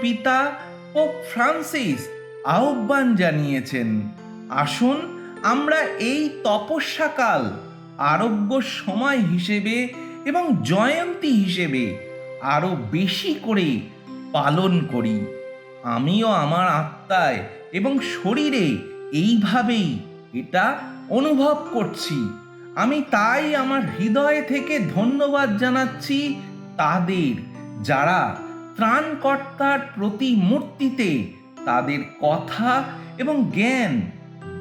পিতা ও ফ্রান্সিস আহ্বান জানিয়েছেন, আসুন আমরা এই তপস্যাকাল আরোগ্য সময় হিসেবে এবং জয়ন্তী হিসেবে আরও বেশি করে পালন করি। আমিও আমার আত্মায় এবং শরীরে এইভাবেই এটা অনুভব করছি। আমি তাই আমার হৃদয় থেকে ধন্যবাদ জানাচ্ছি তাদের যারা ত্রাণকর্তার প্রতিমূর্তিতে তাদের কথা এবং জ্ঞান,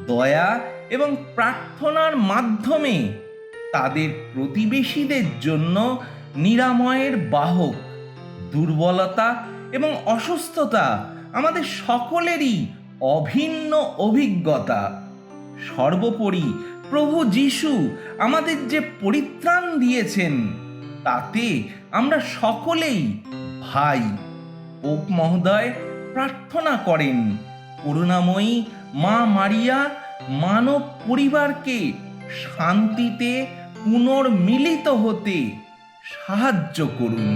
দয়া এবং প্রার্থনার মাধ্যমে তাদের প্রতিবেশীদের জন্য নিরাময়ের বাহক, দুর্বলতা এবং অসুস্থতা আমাদের সকলেরই অভিন্ন অভিজ্ঞতা। সর্বোপরি প্রভু যিশু আমাদের যে পরিত্রাণ দিয়েছেন, তাতে আমরা সকলেই ভাই পোপ মহোদয়, প্রার্থনা করেন, করুণাময়ী মা মারিয়া মানব পরিবারকে শান্তিতে পুনর্মিলিত হতে সাহায্য করুন।